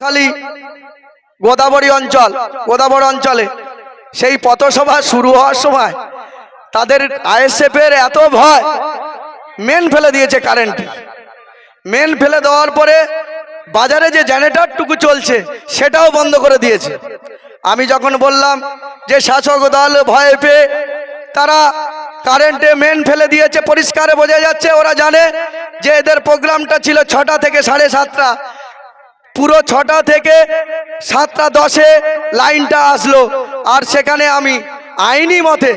খালি গোদাবরী অঞ্চল, গোদাবরী অঞ্চলে। সেই পথসভা শুরু হওয়ার সময় তাদের আইএসএফ এর এত ভয় মেন ফেলে দিয়েছে কারেন্ট মেন ফেলে দেওয়ার পরে বাজারে যে জেনারেটরটুকু চলছে, সেটাও বন্ধ করে দিয়েছে। আমি যখন বললাম যে শাসক দল ভয় পেয়ে তারা কারেন্টে মেন ফেলে দিয়েছে, পরিষ্কারে বোঝা যাচ্ছে, ওরা জানে যে এদের প্রোগ্রামটা ছিল ছটা থেকে সাড়ে সাতটা। পুরো ছটা থেকে সাতটা দশে লাইনটা আসলো। আর সেখানে আমি আইনি মতে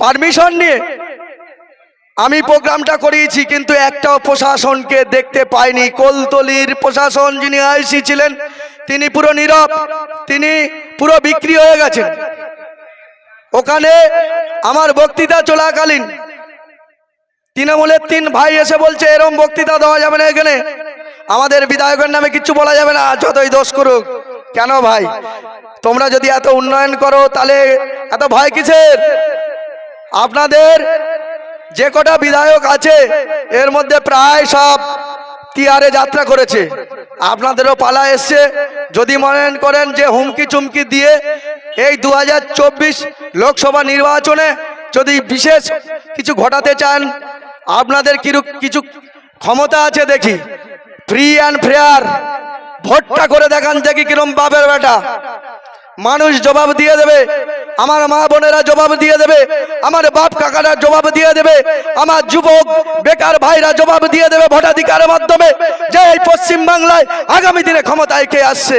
পারমিশন নিয়ে আমি প্রোগ্রামটা করিয়েছি, কিন্তু একটাও প্রশাসনকে দেখতে পাইনি। কোলতলির প্রশাসন যিনি আইসি ছিলেন, তিনি পুরো নীরব, তিনি পুরো বিক্রি হয়ে গেছেন। ওখানে আমার বক্তৃতা চলাকালীন তৃণমূলের তিন ভাই এসে বলছে, এরম বক্তৃতা দেওয়া যাবে না এখানে। আমাদের বিধায়কের নামে কিছু বলা যাবে না, যতই দোষ করুক। কেন ভাই? তোমরা যদি এত উন্নয়ন করো, তাহলে এত ভয় কিসের? আপনাদের যে কটা বিধায়ক আছে, এর মধ্যে প্রায় সব টিয়ারে যাত্রা করেছে। আপনাদেরও পালা এসছে। যদি মনে করেন যে হুমকি চুমকি দিয়ে এই দু হাজার চব্বিশ লোকসভা নির্বাচনে যদি বিশেষ কিছু ঘটাতে চান, আপনাদের কিরু- কিছু ক্ষমতা আছে দেখি। ফ্রি অ্যান্ড ফেয়ার ভোটটা করে দেখান দেখি কিরম বাপের বেটা। মানুষ জবাব দিয়ে দেবে। আমার মা বোনেরা জবাব দিয়ে দেবে। আমার বাপ কাকারা জবাব দিয়ে দেবে। আমার যুবক, বেকার ভাইরা জবাব দিয়ে দেবে ভোটাধিকারের মাধ্যমে। যে এই পশ্চিম বাংলায় আগামী দিনে ক্ষমতায় কে আসছে?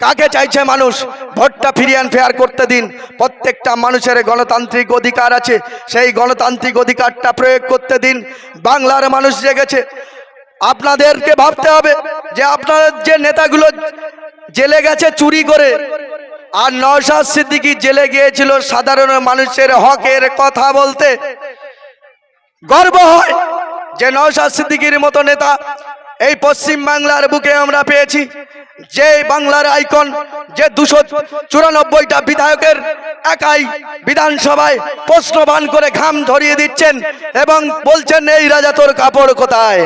কাকে চাইছে মানুষ? ভোটটা ফিরিয়ান ফেয়ার করতে দিন। প্রত্যেকটা মানুষের গণতান্ত্রিক অধিকার আছে। সেই গণতান্ত্রিক অধিকারটা প্রয়োগ করতে দিন। বাংলার মানুষ জেগেছে। আপনাদেরকে ভাবতে হবে যে আপনাদের যে নেতাগুলো জেলে গেছে, চুরি করে। আর নওশাদ সিদ্দিকী জেলে গিয়েছিল সাধারণ মানুষের হকের কথা বলতে। গর্ব হয় যে নওশাদ সিদ্দিকীর মতো নেতা এই পশ্চিম বাংলার বুকে আমরা পেয়েছি। যে বাংলার আইকন, যে দুশো চুরানব্বইটা বিধায়কের একাই বিধানসভায় প্রশ্নবান করে ঘাম ধরিয়ে দিচ্ছেন এবং বলছেন, এই রাজা তোর কাপড় কোথায়?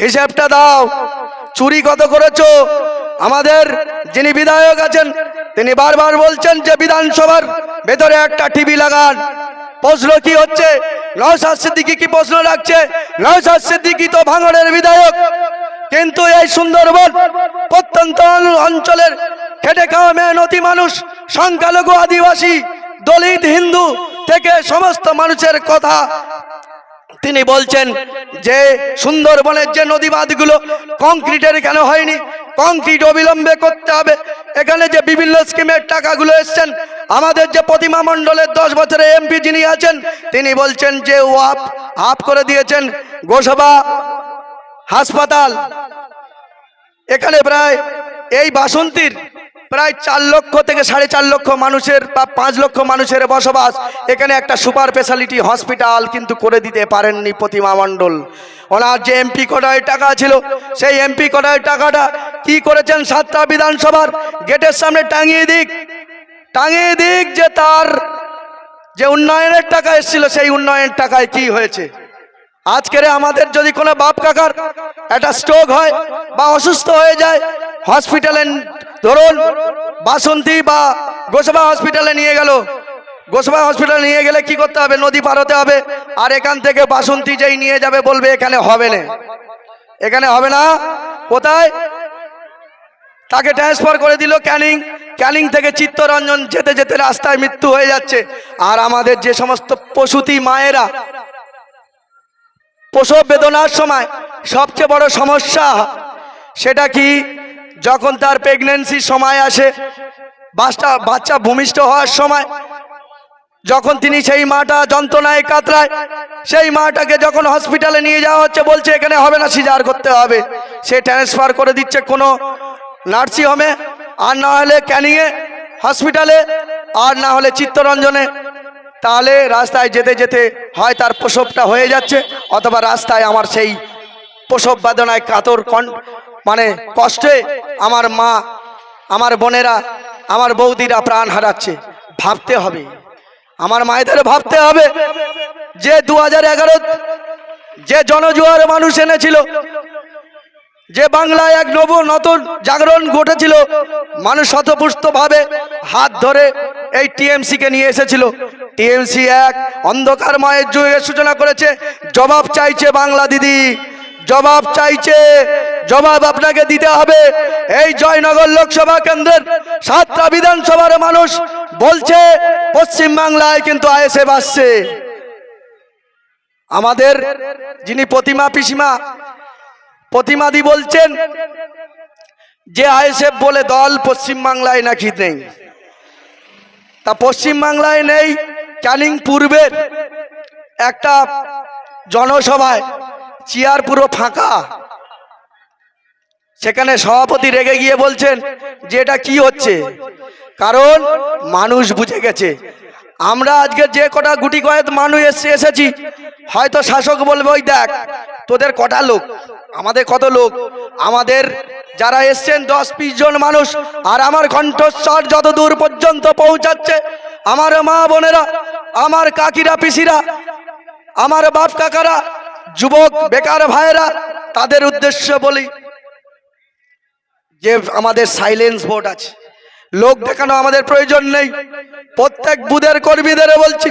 হিসেবটা দাও। চুরি কত করেছ? আমাদের যিনি বিধায়ক আছেন, তিনি বারবার বলছেন যে বিধানসভার ভেতরে একটা টিভি লাগান। প্রশ্ন কি হচ্ছে? নওশাদ সিদ্দিকি কি প্রশ্ন রাখছে? নওশাদ সিদ্দিকি তো ভাঙড়ের বিধায়ক। কিন্তু এই সুন্দরবন প্রত্যন্ত অঞ্চলের খেটে খাওয়া মেহনতি মানুষ, সংখ্যালঘু আদিবাসী, দলিত হিন্দু থেকে সমস্ত মানুষের কথা তিনি বলছেন যে সুন্দরবনের যে নদী বাঁধগুলো কংক্রিটের কেন হয়নি? কংক্রিট অবিলম্বে করতে হবে। এখানে যে বিভিন্ন স্কিমের টাকাগুলো এসছেন, আমাদের যে প্রতিমা মণ্ডলের দশ বছরের এমপি যিনি আছেন, তিনি বলছেন যে ও আপ আপ করে দিয়েছেন গোসভা হাসপাতাল। এখানে প্রায় এই বাসন্তীর প্রায় চার লক্ষ থেকে সাড়ে চার লক্ষ মানুষের বা পাঁচ লক্ষ মানুষের বসবাস। এখানে একটা সুপার স্পেশালিটি হসপিটাল কিন্তু করে দিতে পারেননি প্রতিমা মণ্ডল। ওনার যে এমপি কোটায় টাকা ছিল, সেই এমপি কোটায় টাকাটা কি করেছেন সাতটা বিধানসভার? গেটের সামনে টাঙিয়ে দিক টাঙিয়ে দিক যে তার যে উন্নয়নের টাকা এসেছিল, সেই উন্নয়নের টাকায় কি হয়েছে? আজকের আমাদের যদি কোনো বাপ কাকার একটা স্ট্রোক হয় বা অসুস্থ হয়ে যায় হসপিটালে ধরুন বাসন্তী বা গোসবা হসপিটালে নিয়ে গেল। গোসবা হসপিটালে নিয়ে গেলে কি করতে হবে? নদী পার হতে হবে। আর এখান থেকে বাসন্তী যেই নিয়ে যাবে বলবে, এখানে হবে না। এখানে হবে না? কোথায়? তাকে ট্রান্সফার করে দিল ক্যানিং। ক্যানিং থেকে চিত্তরঞ্জন যেতে যেতে রাস্তায় মৃত্যু হয়ে যাচ্ছে। আর আমাদের যে সমস্ত প্রসূতি মায়েরা, প্রসব বেদনার সময় সবচেয়ে বড় সমস্যা, সেটা কি? যখন তার প্রেগনেন্সির সময় আসে বাচ্চা বাচ্চা ভূমিষ্ঠ হওয়ার সময়, যখন তিনি সেই মাটা যন্ত্রণায় কাতরায়, সেই মাটাকে যখন হসপিটালে নিয়ে যাওয়া হচ্ছে, বলছে, এখানে হবে না, সিজার করতে হবে। সে ট্রান্সফার করে দিচ্ছে কোনো নার্সিং হোমে, আর না হলে ক্যানিংয়ে হসপিটালে আর না হলে চিত্তরঞ্জনে। তাহলে রাস্তায় যেতে যেতে হয়, তার প্রসবটা হয়ে যাচ্ছে, অথবা রাস্তায় আমার সেই প্রসব বেদনায় কাতর কন মানে কষ্টে আমার মা, আমার বোনেরা, আমার বৌদিরা প্রাণ হারাচ্ছে। ভাবতে হবে। আমার মায়েদের ভাবতে হবে যে দু হাজার এগারো যে জনজুয়ার মানুষ এনেছিল, যে বাংলায় এক নব নতুন জাগরণ ঘটেছিল, মানুষ শতপুষ্টভাবে হাত ধরে এই টিএমসি কে নিয়ে এসেছিল। টিএমসি এক অন্ধকার মায়ের যুগের সূচনা করেছে, জবাব চাইছে বাংলা দিদি, জবাব চাইছে জবাব আপনাকে দিতে হবে। এই জয়নগর লোকসভা কেন্দ্রের সাতটা বিধানসভার মানুষ বলছে, পশ্চিম বাংলায় কিন্তু আইএসএফ আসছে। আমাদের যিনি প্রতিমা পিসিমা, প্রতিমাদি বলছেন যে আইএসএফ বলে দল পশ্চিম বাংলায় নাকি নেই। তা পশ্চিম বাংলায় নেই, ক্যানিং পূর্বের একটা জনসভায়, চেয়ার পুরো ফাঁকা। সেখানে সভাপতি রেগে গিয়ে বলছেন যে এটা কি হচ্ছে? কারণ মানুষ বুঝে গেছে। আমরা আজকে যে কটা গুটি কয়েক মানুষ এসে এসেছি। হয়তো শাসক বলবে, ওই দেখ, তোদের কটা লোক? আমাদের কত লোক? আমাদের যারা এসছেন, দশ বিশ জন মানুষ, আর আমার কণ্ঠস্বর যত দূর পর্যন্ত পৌঁছাচ্ছে, আমার মা বোনেরা, আমার কাকিরা, পিসিরা, আমার বাপ কাকারা, যুবক, বেকার ভাইয়েরা, তাদের উদ্দেশ্য বলি যে আমাদের সাইলেন্স ভোট আছে। লোক দেখানো আমাদের প্রয়োজন নেই। প্রত্যেক বুধের কর্মীদের বলছি,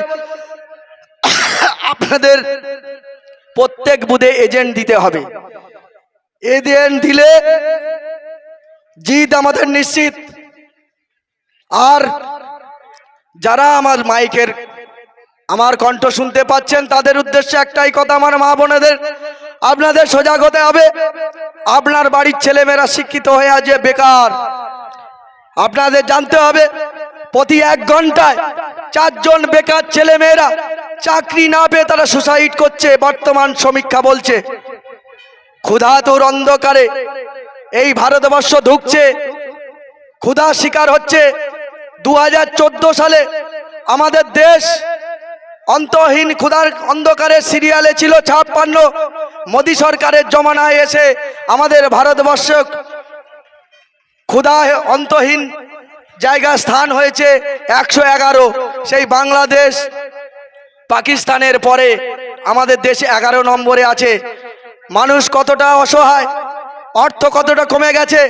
আপনাদের প্রত্যেক বুধে এজেন্ট দিতে হবে। এজেন্ট দিলে জিত আমাদের নিশ্চিত। আর যারা আমার মাইকের, আমার কণ্ঠ শুনতে পাচ্ছেন, তাদের উদ্দেশ্যে একটাই কথা আমার মা বোনেদের, আপনাদের সজাগ হতে হবে। আপনার বাড়ির ছেলেমেয়েরা শিক্ষিত হয়ে আছে বেকার। আপনাদের জানতে হবে, প্রতি এক ঘন্টায় চারজন বেকার ছেলেমেয়েরা চাকরি না পেয়ে তারা সুসাইড করছে, বর্তমান সমীক্ষা বলছে। ক্ষুধাতুর অন্ধকারে এই ভারতবর্ষ ঢুকছে ক্ষুধা শিকার হচ্ছে। দু হাজার চোদ্দ সালে আমাদের দেশ অন্তহীন ক্ষুধার অন্ধকারে সিরিয়ালে ছিল ছাপ্পান্ন মোদী সরকারের জমানায় এসে আমাদের ভারতবর্ষ ক্ষুধা অন্তহীন জায়গা স্থান হয়েছে একশো এগারো। সেই বাংলাদেশ পাকিস্তানের পরে আমাদের দেশে এগারো নম্বরে আছে। মানুষ কতটা অসহায়, অর্থ কতটা কমে গেছে,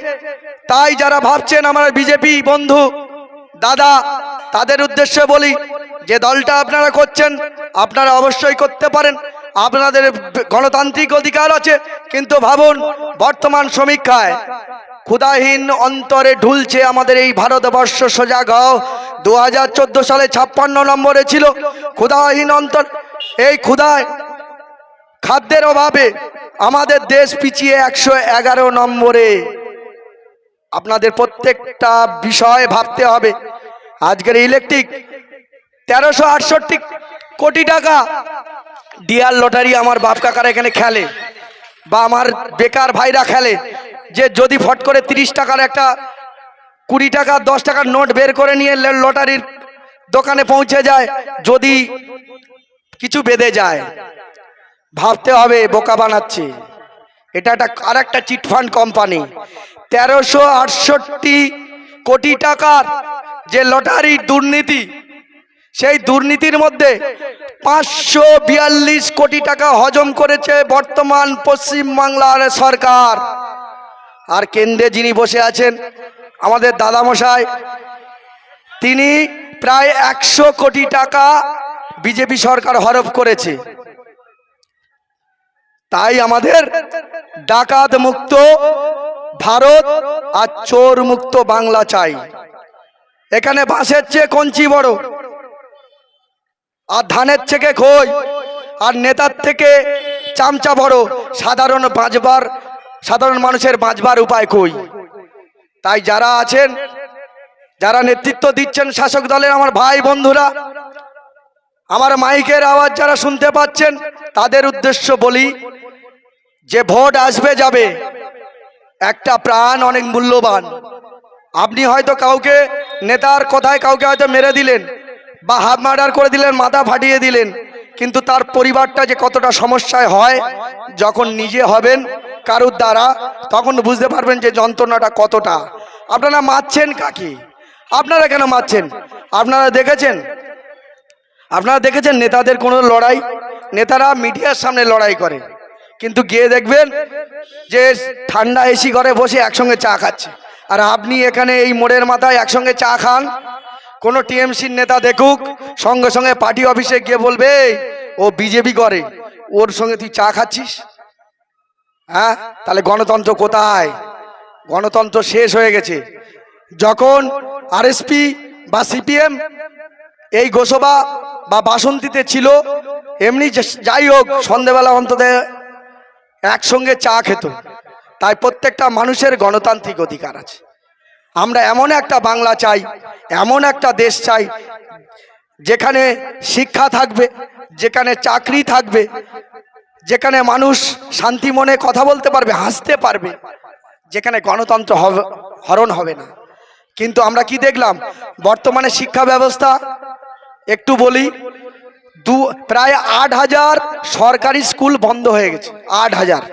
তাই যারা ভাবছেন আমার বিজেপি বন্ধু, দাদা, তাদের উদ্দেশ্যে বলি, যে দলটা আপনারা করছেন, আপনারা অবশ্যই করতে পারেন। আপনাদের গণতান্ত্রিক অধিকার আছে, কিন্তু ভাবুন, বর্তমান সমীক্ষায় ক্ষুদাহীন অন্তরে ঢুলছে আমাদের এই ভারতবর্ষ সোজা গাও। দু হাজার চোদ্দ সালে ছাপ্পান্ন নম্বরে ছিল ক্ষুদাহীন অন্তর। এই ক্ষুদায় খাদ্যের অভাবে আমাদের দেশ পিছিয়ে একশো এগারো নম্বরে। আপনাদের প্রত্যেকটা বিষয় ভাবতে হবে। আজকের ইলেকট্রিক তেরোশো আটষট্টি কোটি টাকা ডিয়ার লটারি আমার বাপ কাকারা এখানে খেলে বা আমার বেকার ভাইরা খেলে, যে যদি ফট করে তিরিশ টাকার একটা কুড়ি টাকা, দশ টাকার নোট বের করে নিয়ে লটারির দোকানে পৌঁছে যায়, যদি কিছু বেঁধে যায়। ভাবতে হবে বোকা বানাচ্ছে। এটা একটা আর একটা চিটফান্ড কোম্পানি। তেরোশো আটষট্টি কোটি টাকার যে লটারির দুর্নীতি, সেই দুর্নীতির মধ্যে পাঁচশো বিয়াল্লিশ কোটি টাকা হজম করেছে বর্তমান পশ্চিম বাংলার সরকার। আর কেন্দ্রে যিনি বসে আছেন, আমাদের দাদামশাই, তিনি প্রায় একশো কোটি টাকা বিজেপি সরকার হরপ করেছে। তাই আমাদের ডাকাত মুক্ত ভারত আর চোর মুক্ত বাংলা চাই। এখানে বাঁশের চেয়ে কঞ্চি বড়। আর ধানের থেকে খই আর নেতার থেকে চামচা বড় সাধারণ বাঁচবার সাধারণ মানুষের বাঁচবার উপায় কই? তাই যারা আছেন, যারা নেতৃত্ব দিচ্ছেন শাসক দলের আমার ভাই বন্ধুরা, আমার মাইকের আওয়াজ যারা শুনতে পাচ্ছেন, তাদের উদ্দেশ্য বলি, যে ভোট আসবে যাবে, একটা প্রাণ অনেক মূল্যবান। আপনি হয়তো কাউকে, নেতার কথায় কাউকে হয়তো মেরে দিলেন বা হাফ মার্ডার করে দিলেন, মাথা ফাটিয়ে দিলেন, কিন্তু তার পরিবারটা যে কতটা সমস্যায় হয়, যখন নিজে হবেন কারুর দ্বারা, তখন বুঝতে পারবেন যে যন্ত্রণাটা কতটা। আপনারা মারছেন কাকে? আপনারা কেন মারছেন? আপনারা দেখেছেন? আপনারা দেখেছেন নেতাদের কোনো লড়াই? নেতারা মিডিয়ার সামনে লড়াই করে। কিন্তু গিয়ে দেখবেন যে ঠান্ডা এসি ঘরে বসে একসঙ্গে চা খাচ্ছে। আর আপনি এখানে এই মোড়ের মাথায় একসঙ্গে চা খান কোনো টিএমসির নেতা দেখুক, সঙ্গে সঙ্গে পার্টি অফিসে গিয়ে বলবে, ও বিজেপি করে, ওর সঙ্গে তুই চা খাচ্ছিস? হ্যাঁ? তাহলে গণতন্ত্র কোথায়? গণতন্ত্র শেষ হয়ে গেছে। যখন আরএসপি বা সিপিএম এই গোসবা বা বাসন্তীতে ছিল, এমনি যাই হোক, সন্ধেবেলা অন্তত একসঙ্গে চা খেত। তাই প্রত্যেকটা মানুষের গণতান্ত্রিক অধিকার আছে। আমরা এমন একটা বাংলা চাই, এমন একটা দেশ চাই, যেখানে শিক্ষা থাকবে, যেখানে চাকরি থাকবে, যেখানে মানুষ শান্তি মনে কথা বলতে পারবে, হাসতে পারবে, যেখানে গণতন্ত্র হরণ হবে না। কিন্তু আমরা কি দেখলাম? বর্তমানে শিক্ষা ব্যবস্থা, একটু বলি, দু, প্রায় আট হাজার সরকারি স্কুল বন্ধ হয়ে গেছে, আট হাজার।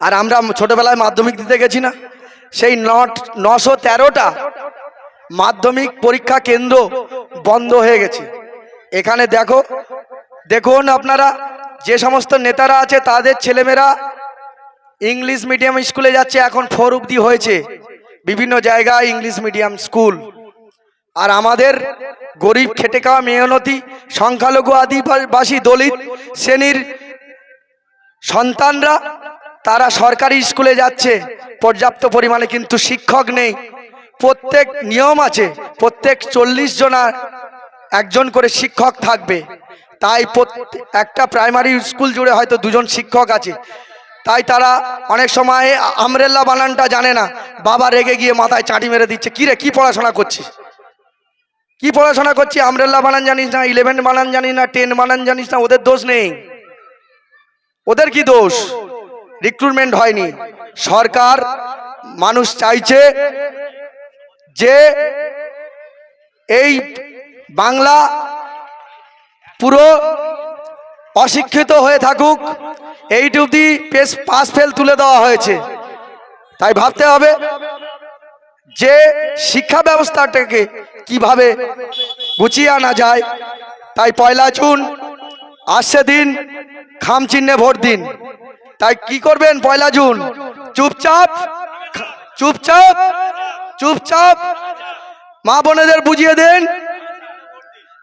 আর আমরা ছোটবেলায় মাধ্যমিক দিতে গেছি না। সেই নট নশো তেরোটা মাধ্যমিক পরীক্ষা কেন্দ্র বন্ধ হয়ে গেছে। এখানে দেখো, দেখুন আপনারা, যে সমস্ত নেতারা আছে, তাদের ছেলেমেয়েরা ইংলিশ মিডিয়াম স্কুলে যাচ্ছে, এখন ফোর অব্দি হয়েছে। বিভিন্ন জায়গায় ইংলিশ মিডিয়াম স্কুল। আর আমাদের গরিব খেটে খাওয়া মেহনতি, সংখ্যালঘু আদিবাসী দলিত শ্রেণির সন্তানরা তারা সরকারি স্কুলে যাচ্ছে, পর্যাপ্ত পরিমাণে কিন্তু শিক্ষক নেই। প্রত্যেক নিয়ম আছে, প্রত্যেক চল্লিশ জনা একজন করে শিক্ষক থাকবে। তাই একটা প্রাইমারি স্কুল জুড়ে হয়তো দুজন শিক্ষক আছে। তাই তারা অনেক সময় আমরেল্লা বানানটা জানে না। বাবা রেগে গিয়ে মাথায় চাটি মেরে দিচ্ছে, কি রে, কি পড়াশোনা করছিস? কি পড়াশোনা করছি আমরেল্লা বানান জানিস না ইলেভেন বানান জানিস না টেন বানান জানিস না, ওদের দোষ নেই। ওদের কি দোষ? রিক্রুটমেন্ট হয়নি। সরকার মানুষ চাইছে যে এই বাংলা পুরো অশিক্ষিত হয়ে থাকুক। এইট অব্দি পেস পাস ফেল তুলে দেওয়া হয়েছে। তাই ভাবতে হবে যে শিক্ষা ব্যবস্থাটাকে কীভাবে গুছিয়ে আনা যায়। তাই পয়লা জুন, আসছে দিন, খাম চিহ্নে ভোট দিন। তাই কি করবেন পয়লা জুন? চুপচাপ চুপচাপ চুপচাপ মা বোনেদের বুঝিয়ে দেন।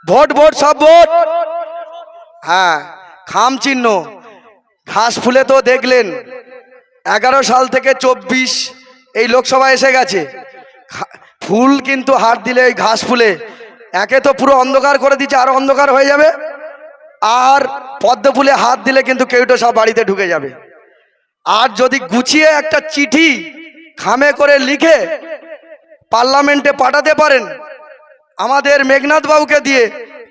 ভোট ভোট, সব ভোট। হ্যাঁ খাম চিহ্ন। ঘাস ফুলে তো দেখলেন, এগারো সাল থেকে চব্বিশ এই লোকসভা এসে গেছে। ফুল কিন্তু হাত দিলে এই ঘাস ফুলে। একে তো পুরো অন্ধকার করে দিচ্ছে, আরও অন্ধকার হয়ে যাবে। আর পদ্ম ফুলে হাত দিলে কিন্তু কেউটো সব বাড়িতে ঢুকে যাবে। আর যদি গুছিয়ে একটা চিঠি খামে করে লিখে পার্লামেন্টে পাঠাতে পারেন, আমাদের মেঘনাথ বাবুকে দিয়ে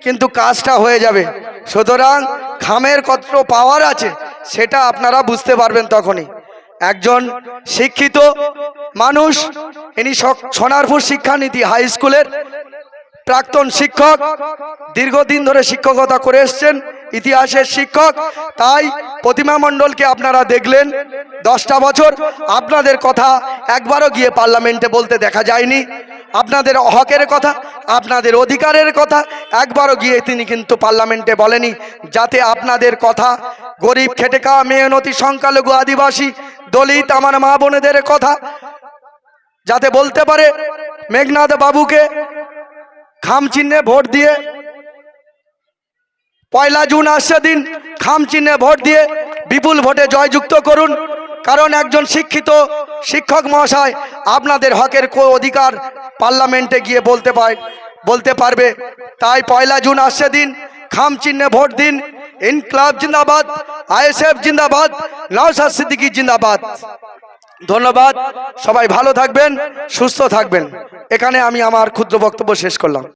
কিন্তু কাজটা হয়ে যাবে। সুতরাং খামের কত পাওয়ার আছে, সেটা আপনারা বুঝতে পারবেন তখনই। একজন শিক্ষিত মানুষ, ইনি সোনারপুর শিক্ষানীতি হাই স্কুলের প্রাক্তন শিক্ষক, দীর্ঘদিন ধরে শিক্ষকতা করে এসছেন, ইতিহাসের শিক্ষক। তাই প্রতিমা মণ্ডলকে আপনারা দেখলেন দশটা বছর। আপনাদের কথা একবারও গিয়ে পার্লামেন্টে বলতে দেখা যায়নি। আপনাদের হকের কথা, আপনাদের অধিকারের কথা একবারও গিয়ে তিনি কিন্তু পার্লামেন্টে বলেনি। যাতে আপনাদের কথা, গরিব খেটে খাওয়া মেহনতি, সংখ্যালঘু, আদিবাসী, দলিত, আমার মা বোনেদের কথা, যাতে বলতে পারে মেঘনাথ বাবুকে খাম চিহ্নে ভোট দিয়ে। পয়লা জুন আসছে দিন, খাম চিহ্নে ভোট দিয়ে বিপুল ভোটে জয়যুক্ত করুন। কারণ একজন শিক্ষিত শিক্ষক মহাশয় আপনাদের হকের কো অধিকার পার্লামেন্টে গিয়ে বলতে পায় বলতে পারবে। তাই পয়লা জুন আসছে দিন, খাম চিহ্নে ভোট দিন। ইনকলাব জিন্দাবাদ, আইএসএফ জিন্দাবাদ, নওশাদ সিদ্দিকী জিন্দাবাদ। ধন্যবাদ, সবাই ভালো থাকবেন, সুস্থ থাকবেন। এখানে আমি আমার ক্ষুদ্র বক্তব্য শেষ করলাম।